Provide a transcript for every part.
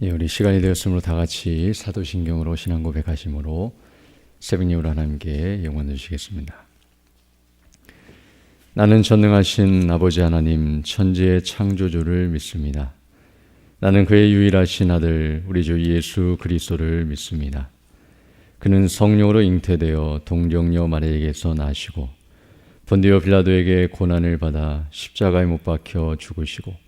예, 우리 시간이 되었으므로 다 같이 사도신경으로 신앙 고백하심으로 예물 하나님께 영원 드리시겠습니다. 나는 전능하신 아버지 하나님 천지의 창조주를 믿습니다. 나는 그의 유일하신 아들 우리 주 예수 그리스도를 믿습니다. 그는 성령으로 잉태되어 동정녀 마리에게서 나시고 본디오 빌라도에게 고난을 받아 십자가에 못 박혀 죽으시고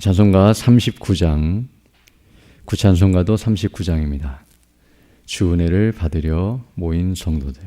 찬송가 39장, 구찬송가도 39장입니다. 주 은혜를 받으려 모인 성도들.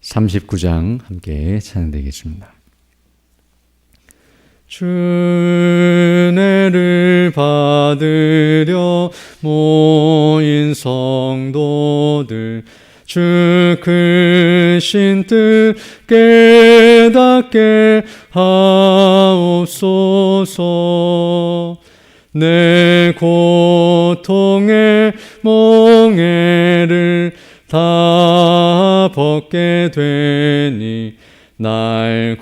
39장 함께 찬양되겠습니다. 주 은혜를 받으려 모인 성도들 주 크신 뜻 깨닫게 하옵소서. 내 고통의 멍에를 다 벗게 되니 날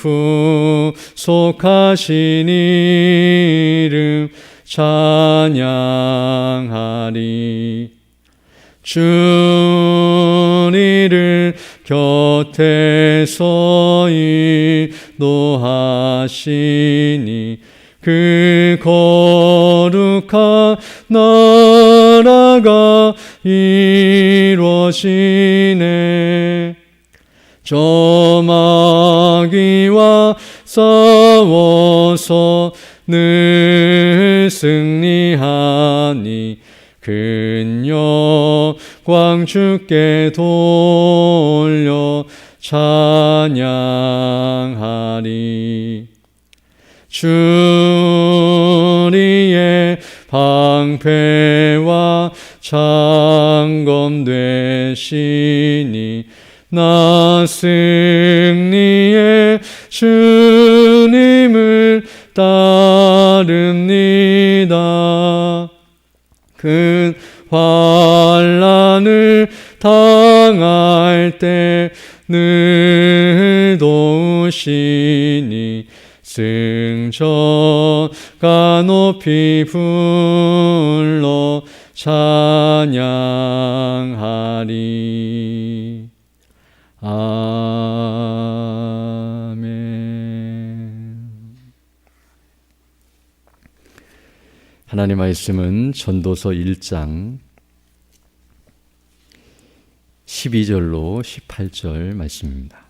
구속하신 이름 찬양하리. 주니를 곁에서 인도하시니 그 거룩한 나라가 이루어지네. 저 마귀와 싸워서 늘 승리하니 큰 영광 주께 돌려 찬양하리 주리의 방패와 창검 되시니 나 승리의 주님을 따릅니다. 큰 환란을 당할 때 늘 도우시니 승천가 높이 불러 찬양하리 하나님 말씀은 전도서 1장 12절로 18절 말씀입니다.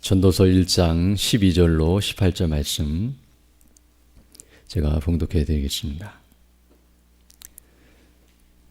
전도서 1장 12절로 18절 말씀 제가 봉독해 드리겠습니다.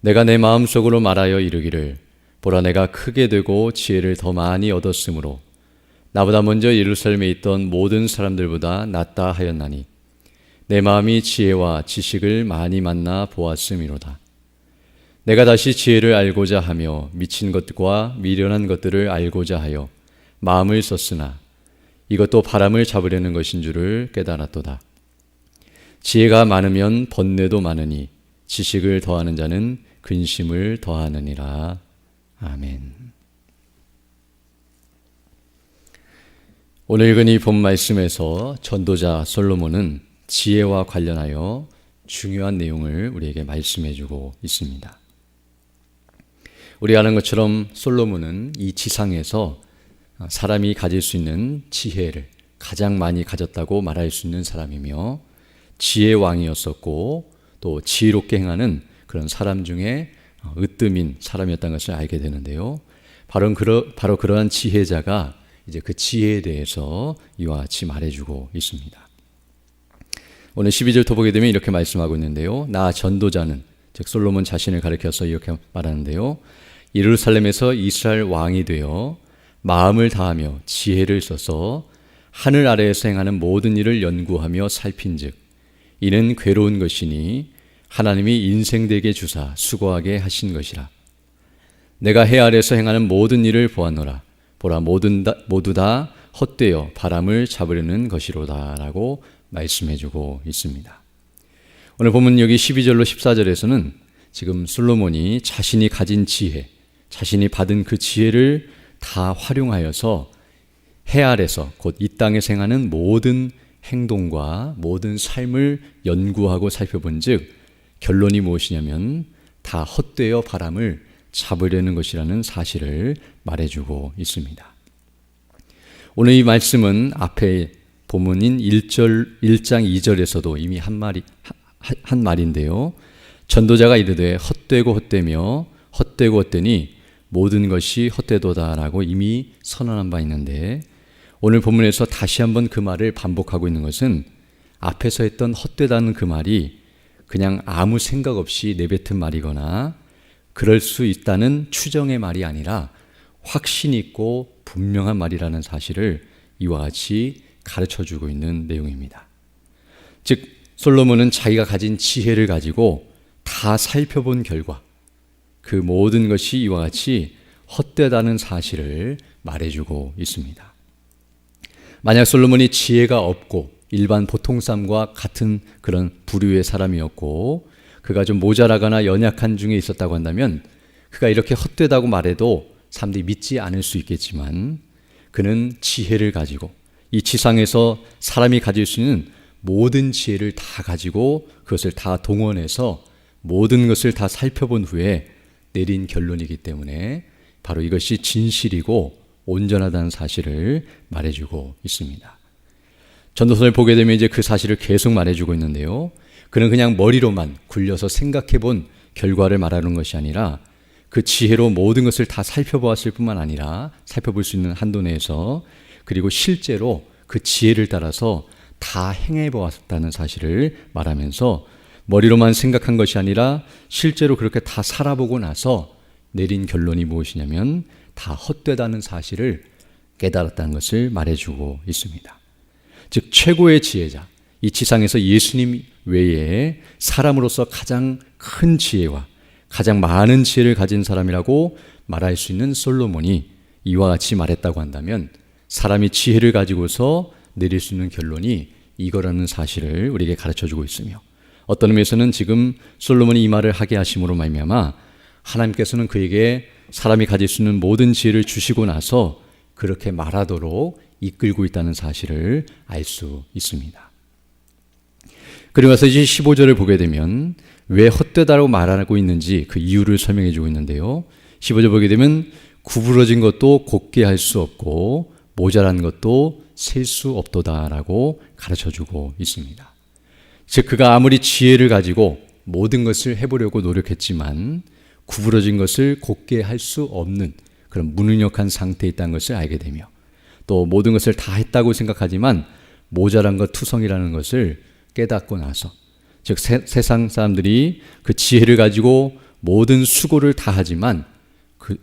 내가 내 마음속으로 말하여 이르기를 보라 내가 크게 되고 지혜를 더 많이 얻었으므로 나보다 먼저 예루살렘에 있던 모든 사람들보다 낫다 하였나니 내 마음이 지혜와 지식을 많이 만나 보았음이로다. 내가 다시 지혜를 알고자 하며 미친 것과 미련한 것들을 알고자 하여 마음을 썼으나 이것도 바람을 잡으려는 것인 줄을 깨달았도다. 지혜가 많으면 번뇌도 많으니 지식을 더하는 자는 근심을 더하느니라. 아멘. 오늘 읽은 이 본 말씀에서 전도자 솔로몬은 지혜와 관련하여 중요한 내용을 우리에게 말씀해 주고 있습니다. 우리가 아는 것처럼 솔로몬은 이 지상에서 사람이 가질 수 있는 지혜를 가장 많이 가졌다고 말할 수 있는 사람이며 지혜 왕이었었고 또 지혜롭게 행하는 그런 사람 중에 으뜸인 사람이었다는 것을 알게 되는데요. 바로, 그러, 바로 그러한 지혜자가 이제 그 지혜에 대해서 이와 같이 말해주고 있습니다. 오늘 12절도 보게 되면 이렇게 말씀하고 있는데요. 나 전도자는 즉 솔로몬 자신을 가리켜서 이렇게 말하는데요. 예루살렘에서 이스라엘 왕이 되어 마음을 다하며 지혜를 써서 하늘 아래에서 행하는 모든 일을 연구하며 살핀즉 이는 괴로운 것이니 하나님이 인생되게 주사 수고하게 하신 것이라. 내가 해 아래에서 행하는 모든 일을 보았노라. 보라 모든 다, 모두 다 헛되어 바람을 잡으려는 것이로다라고 말씀해주고 있습니다. 오늘 보면 여기 12절로 14절에서는 지금 솔로몬이 자신이 가진 지혜, 자신이 받은 그 지혜를 다 활용하여서 해 아래서 곧 이 땅에 생하는 모든 행동과 모든 삶을 연구하고 살펴본 즉 결론이 무엇이냐면 다 헛되어 바람을 잡으려는 것이라는 사실을 말해주고 있습니다. 오늘 이 말씀은 앞에 본문인 1절, 1장 2절에서도 이미 한 말이, 한 말인데요. 전도자가 이르되 헛되고 헛되며 헛되고 헛되니 모든 것이 헛되도다라고 이미 선언한 바 있는데 오늘 본문에서 다시 한번 그 말을 반복하고 있는 것은 앞에서 했던 헛되다는 그 말이 그냥 아무 생각 없이 내뱉은 말이거나 그럴 수 있다는 추정의 말이 아니라 확신 있고 분명한 말이라는 사실을 이와 같이 가르쳐 주고 있는 내용입니다. 즉, 솔로몬은 자기가 가진 지혜를 가지고 다 살펴본 결과 그 모든 것이 이와 같이 헛되다는 사실을 말해주고 있습니다. 만약 솔로몬이 지혜가 없고 일반 보통 사람과 같은 그런 부류의 사람이었고 그가 좀 모자라거나 연약한 중에 있었다고 한다면 그가 이렇게 헛되다고 말해도 사람들이 믿지 않을 수 있겠지만 그는 지혜를 가지고 이 지상에서 사람이 가질 수 있는 모든 지혜를 다 가지고 그것을 다 동원해서 모든 것을 다 살펴본 후에 내린 결론이기 때문에 바로 이것이 진실이고 온전하다는 사실을 말해주고 있습니다. 전도서를 보게 되면 이제 그 사실을 계속 말해주고 있는데요. 그는 그냥 머리로만 굴려서 생각해 본 결과를 말하는 것이 아니라 그 지혜로 모든 것을 다 살펴보았을 뿐만 아니라 살펴볼 수 있는 한도 내에서 그리고 실제로 그 지혜를 따라서 다 행해 보았다는 사실을 말하면서 머리로만 생각한 것이 아니라 실제로 그렇게 다 살아보고 나서 내린 결론이 무엇이냐면 다 헛되다는 사실을 깨달았다는 것을 말해주고 있습니다. 즉 최고의 지혜자, 이 지상에서 예수님 외에 사람으로서 가장 큰 지혜와 가장 많은 지혜를 가진 사람이라고 말할 수 있는 솔로몬이 이와 같이 말했다고 한다면 사람이 지혜를 가지고서 내릴 수 있는 결론이 이거라는 사실을 우리에게 가르쳐 주고 있으며 어떤 의미에서는 지금 솔로몬이 이 말을 하게 하심으로 말미암아 하나님께서는 그에게 사람이 가질 수 있는 모든 지혜를 주시고 나서 그렇게 말하도록 이끌고 있다는 사실을 알 수 있습니다. 그리고 나서 이제 15절을 보게 되면 왜 헛되다라고 말하고 있는지 그 이유를 설명해 주고 있는데요. 15절 보게 되면 구부러진 것도 곱게 할 수 없고 모자란 것도 셀 수 없도다라고 가르쳐 주고 있습니다. 즉 그가 아무리 지혜를 가지고 모든 것을 해보려고 노력했지만 구부러진 것을 곱게 할 수 없는 그런 무능력한 상태에 있다는 것을 알게 되며 또 모든 것을 다 했다고 생각하지만 모자란 것 투성이라는 것을 깨닫고 나서 즉 세, 상 사람들이 그 지혜를 가지고 모든 수고를 다 하지만 그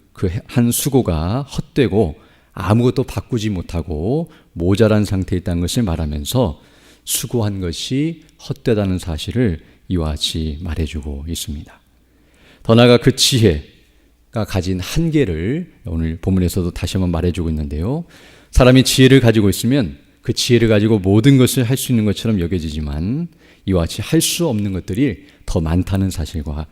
한 수고가 헛되고 아무것도 바꾸지 못하고 모자란 상태에 있다는 것을 말하면서 수고한 것이 헛되다는 사실을 이와 같이 말해주고 있습니다. 더 나아가 그 지혜가 가진 한계를 오늘 본문에서도 다시 한번 말해주고 있는데요. 사람이 지혜를 가지고 있으면 그 지혜를 가지고 모든 것을 할 수 있는 것처럼 여겨지지만 이와 같이 할 수 없는 것들이 더 많다는 사실과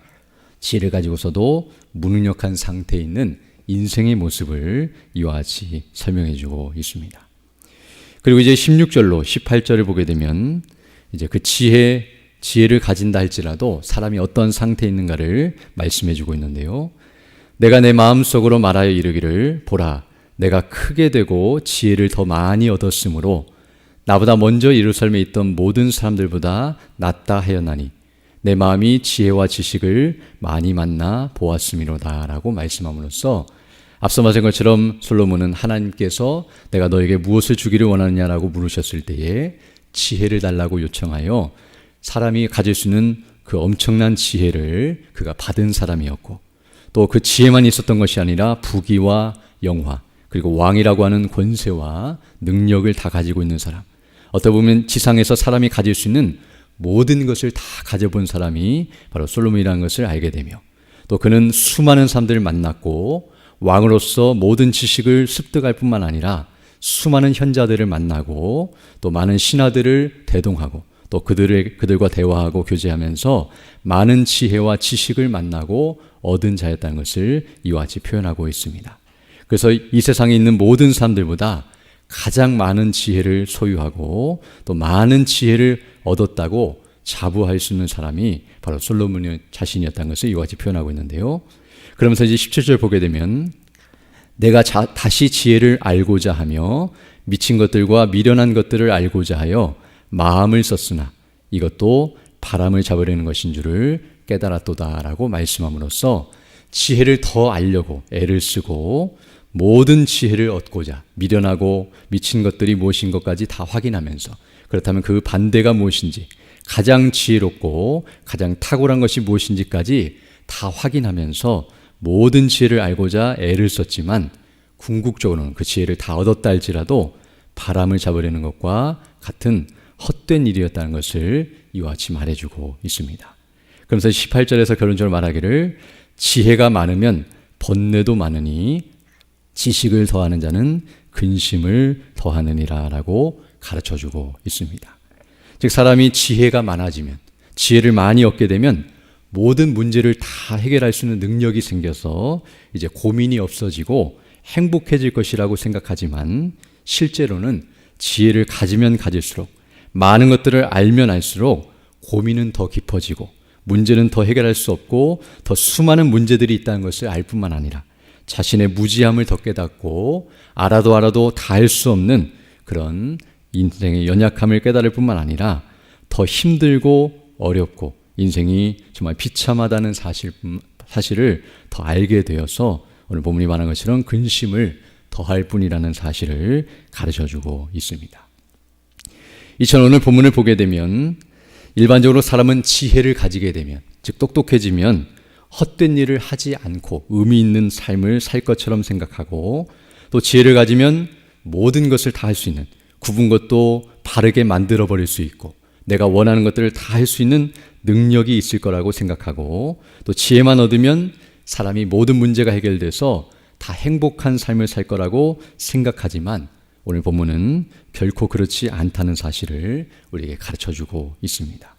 지혜를 가지고서도 무능력한 상태에 있는 인생의 모습을 이와 같이 설명해 주고 있습니다. 그리고 이제 16절로 18절을 보게 되면 이제 그 지혜 지혜를 가진다 할지라도 사람이 어떤 상태에 있는가를 말씀해 주고 있는데요. 내가 내 마음속으로 말하여 이르기를 보라 내가 크게 되고 지혜를 더 많이 얻었으므로 나보다 먼저 예루살렘에 있던 모든 사람들보다 낫다 하였나니 내 마음이 지혜와 지식을 많이 만나 보았음이로다라고 말씀함으로써 앞서 말한 것처럼 솔로몬은 하나님께서 내가 너에게 무엇을 주기를 원하느냐라고 물으셨을 때에 지혜를 달라고 요청하여 사람이 가질 수 있는 그 엄청난 지혜를 그가 받은 사람이었고 또 그 지혜만 있었던 것이 아니라 부귀와 영화 그리고 왕이라고 하는 권세와 능력을 다 가지고 있는 사람 어떻게 보면 지상에서 사람이 가질 수 있는 모든 것을 다 가져본 사람이 바로 솔로몬이라는 것을 알게 되며 또 그는 수많은 사람들을 만났고 왕으로서 모든 지식을 습득할 뿐만 아니라 수많은 현자들을 만나고 또 많은 신하들을 대동하고 또 그들의 그들과 대화하고 교제하면서 많은 지혜와 지식을 만나고 얻은 자였다는 것을 이와 같이 표현하고 있습니다. 그래서 이 세상에 있는 모든 사람들보다 가장 많은 지혜를 소유하고 또 많은 지혜를 얻었다고 자부할 수 있는 사람이 바로 솔로몬 자신이었다는 것을 이와 같이 표현하고 있는데요. 그러면서 이제 17절 보게 되면 내가 자, 다시 지혜를 알고자 하며 미친 것들과 미련한 것들을 알고자 하여 마음을 썼으나 이것도 바람을 잡으려는 것인 줄을 깨달았도다라고 말씀함으로써 지혜를 더 알려고 애를 쓰고 모든 지혜를 얻고자 미련하고 미친 것들이 무엇인 것까지 다 확인하면서 그렇다면 그 반대가 무엇인지 가장 지혜롭고 가장 탁월한 것이 무엇인지까지 다 확인하면서 모든 지혜를 알고자 애를 썼지만 궁극적으로는 그 지혜를 다 얻었다 할지라도 바람을 잡으려는 것과 같은 헛된 일이었다는 것을 이와 같이 말해주고 있습니다. 그러면서 18절에서 결론적으로 말하기를 지혜가 많으면 번뇌도 많으니 지식을 더하는 자는 근심을 더하느니라라고 가르쳐 주고 있습니다. 즉 사람이 지혜가 많아지면 지혜를 많이 얻게 되면 모든 문제를 다 해결할 수 있는 능력이 생겨서 이제 고민이 없어지고 행복해질 것이라고 생각하지만 실제로는 지혜를 가지면 가질수록 많은 것들을 알면 알수록 고민은 더 깊어지고 문제는 더 해결할 수 없고 더 수많은 문제들이 있다는 것을 알 뿐만 아니라 자신의 무지함을 더 깨닫고 알아도 알아도 다할수 없는 그런 인생의 연약함을 깨달을 뿐만 아니라 더 힘들고 어렵고 인생이 정말 비참하다는 사실, 사실을 더 알게 되어서 오늘 본문이 말한 것처럼 근심을 더할 뿐이라는 사실을 가르쳐 주고 있습니다. 이처럼 오늘 본문을 보게 되면 일반적으로 사람은 지혜를 가지게 되면 즉 똑똑해지면 헛된 일을 하지 않고 의미 있는 삶을 살 것처럼 생각하고 또 지혜를 가지면 모든 것을 다 할 수 있는 굽은 것도 바르게 만들어 버릴 수 있고 내가 원하는 것들을 다 할 수 있는 능력이 있을 거라고 생각하고 또 지혜만 얻으면 사람이 모든 문제가 해결돼서 다 행복한 삶을 살 거라고 생각하지만 오늘 본문은 결코 그렇지 않다는 사실을 우리에게 가르쳐 주고 있습니다.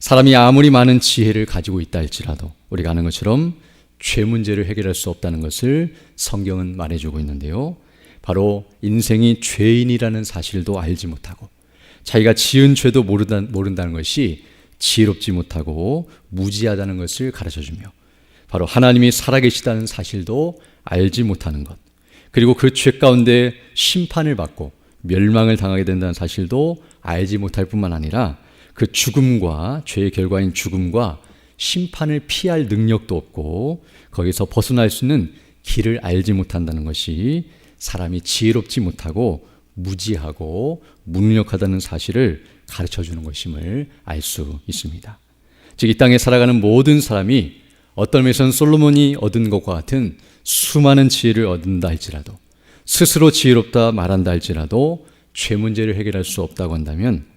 사람이 아무리 많은 지혜를 가지고 있다 할지라도 우리가 아는 것처럼 죄 문제를 해결할 수 없다는 것을 성경은 말해주고 있는데요. 바로 인생이 죄인이라는 사실도 알지 못하고 자기가 지은 죄도 모른다, 모른다는 것이 지혜롭지 못하고 무지하다는 것을 가르쳐 주며 바로 하나님이 살아계시다는 사실도 알지 못하는 것 그리고 그 죄 가운데 심판을 받고 멸망을 당하게 된다는 사실도 알지 못할 뿐만 아니라 그 죽음과 죄의 결과인 죽음과 심판을 피할 능력도 없고 거기서 벗어날 수 있는 길을 알지 못한다는 것이 사람이 지혜롭지 못하고 무지하고 무능력하다는 사실을 가르쳐 주는 것임을 알 수 있습니다. 즉, 이 땅에 살아가는 모든 사람이 어떤 면에서는 솔로몬이 얻은 것과 같은 수많은 지혜를 얻는다 할지라도 스스로 지혜롭다 말한다 할지라도 죄 문제를 해결할 수 없다고 한다면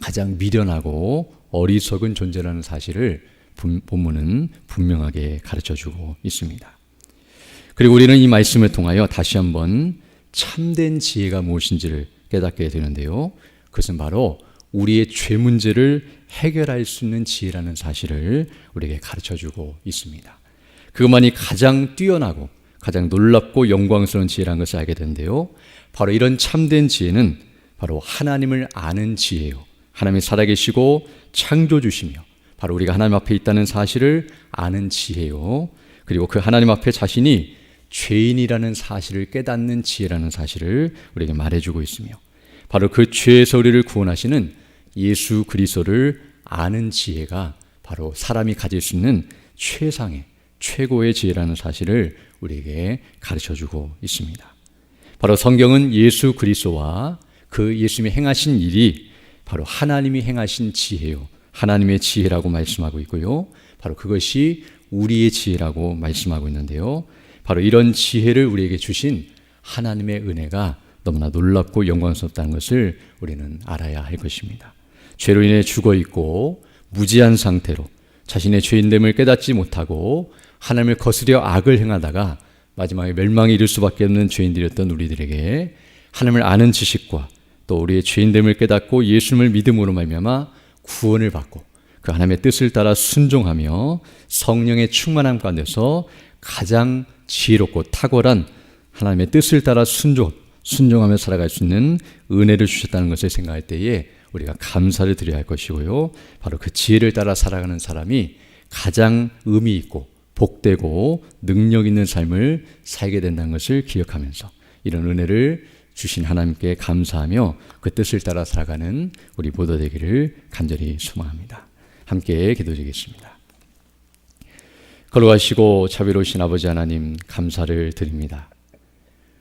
가장 미련하고 어리석은 존재라는 사실을 본문은 분명하게 가르쳐 주고 있습니다. 그리고 우리는 이 말씀을 통하여 다시 한번 참된 지혜가 무엇인지를 깨닫게 되는데요. 그것은 바로 우리의 죄 문제를 해결할 수 있는 지혜라는 사실을 우리에게 가르쳐 주고 있습니다. 그것만이 가장 뛰어나고 가장 놀랍고 영광스러운 지혜라는 것을 알게 되는데요. 바로 이런 참된 지혜는 바로 하나님을 아는 지혜요. 하나님이 살아계시고 창조주시며 바로 우리가 하나님 앞에 있다는 사실을 아는 지혜요. 그리고 그 하나님 앞에 자신이 죄인이라는 사실을 깨닫는 지혜라는 사실을 우리에게 말해주고 있으며 바로 그 죄에서 우리를 구원하시는 예수 그리스도를 아는 지혜가 바로 사람이 가질 수 있는 최상의 최고의 지혜라는 사실을 우리에게 가르쳐 주고 있습니다. 바로 성경은 예수 그리스도와 그 예수님이 행하신 일이 바로 하나님이 행하신 지혜요. 하나님의 지혜라고 말씀하고 있고요. 바로 그것이 우리의 지혜라고 말씀하고 있는데요. 바로 이런 지혜를 우리에게 주신 하나님의 은혜가 너무나 놀랍고 영광스럽다는 것을 우리는 알아야 할 것입니다. 죄로 인해 죽어 있고 무지한 상태로 자신의 죄인됨을 깨닫지 못하고 하나님을 거스려 악을 행하다가 마지막에 멸망에 이를 수밖에 없는 죄인들이었던 우리들에게 하나님을 아는 지식과 또 우리의 죄인됨을 깨닫고 예수님을 믿음으로 말미암아 구원을 받고 그 하나님의 뜻을 따라 순종하며 성령의 충만함 가운데서 가장 지혜롭고 탁월한 하나님의 뜻을 따라 순종, 순종하며 살아갈 수 있는 은혜를 주셨다는 것을 생각할 때에 우리가 감사를 드려야 할 것이고요. 바로 그 지혜를 따라 살아가는 사람이 가장 의미 있고 복되고 능력 있는 삶을 살게 된다는 것을 기억하면서 이런 은혜를 주신 하나님께 감사하며 그 뜻을 따라 살아가는 우리 모두 되기를 간절히 소망합니다. 함께 기도드리겠습니다. 걸어가시고 자비로우신 아버지 하나님 감사를 드립니다.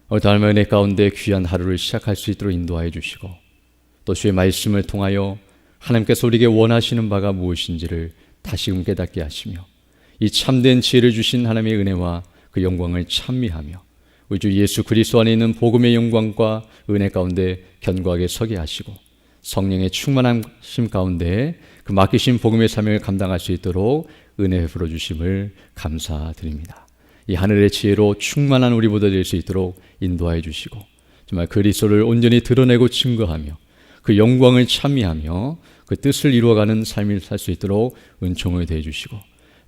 오늘 날 은혜 가운데 귀한 하루를 시작할 수 있도록 인도하여 주시고 또 주의 말씀을 통하여 하나님께서 우리에게 원하시는 바가 무엇인지를 다시금 깨닫게 하시며 이 참된 지혜를 주신 하나님의 은혜와 그 영광을 찬미하며 우리 주 예수 그리스도 안에 있는 복음의 영광과 은혜 가운데 견고하게 서게 하시고 성령의 충만함심 가운데 그 맡기신 복음의 사명을 감당할 수 있도록 은혜 베풀어 주심을 감사드립니다. 이 하늘의 지혜로 충만한 우리보다 될수 있도록 인도하여 주시고 정말 그리스도를 온전히 드러내고 증거하며 그 영광을 찬미하며 그 뜻을 이루어가는 삶을 살 수 있도록 은총을 대해 주시고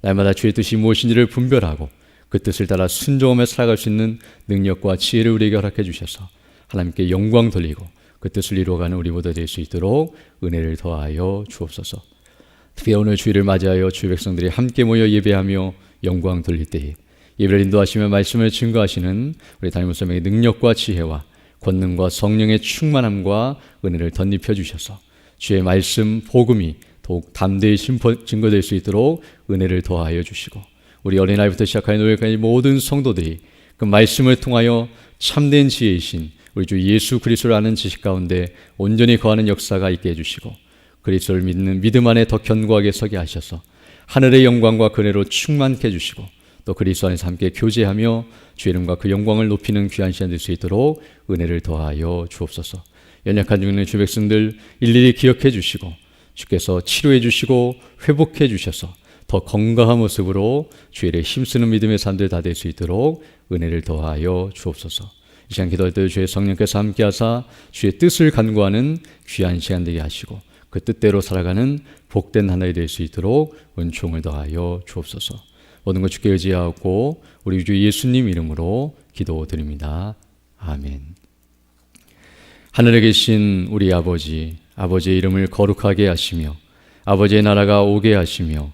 날마다 주의 뜻이 무엇인지를 분별하고 그 뜻을 따라 순종하며 살아갈 수 있는 능력과 지혜를 우리에게 허락해 주셔서 하나님께 영광 돌리고 그 뜻을 이루어가는 우리 모두 될 수 있도록 은혜를 더하여 주옵소서. 특히 오늘 주일을 맞이하여 주의 백성들이 함께 모여 예배하며 영광 돌릴 때에 예배를 인도하시며 말씀을 증거하시는 우리 담임 목사님의 능력과 지혜와 권능과 성령의 충만함과 은혜를 덧입혀 주셔서 주의 말씀 복음이 더욱 담대히 증거될 수 있도록 은혜를 더하여 주시고 우리 어린아이부터 시작하여 노예까지 모든 성도들이 그 말씀을 통하여 참된 지혜이신 우리 주 예수 그리스도를 아는 지식 가운데 온전히 거하는 역사가 있게 해주시고 그리스도를 믿는 믿음 안에 더 견고하게 서게 하셔서 하늘의 영광과 그네로 충만케 해주시고 또 그리스도 안에서 함께 교제하며 주의 이름과 그 영광을 높이는 귀한 시간 될 수 있도록 은혜를 더하여 주옵소서. 연약한 있는 주 백성들 일일이 기억해 주시고 주께서 치료해 주시고 회복해 주셔서 더 건강한 모습으로 주의를 힘쓰는 믿음의 삶들 다 될 수 있도록 은혜를 더하여 주옵소서. 이 시간 기도할 때 주의 성령께서 함께하사 주의 뜻을 간구하는 귀한 시간 되게 하시고 그 뜻대로 살아가는 복된 하나가 될수 있도록 은총을 더하여 주옵소서. 모든 것 주께 의지하고 우리 주 예수님 이름으로 기도드립니다. 아멘. 하늘에 계신 우리 아버지, 아버지의 이름을 거룩하게 하시며 아버지의 나라가 오게 하시며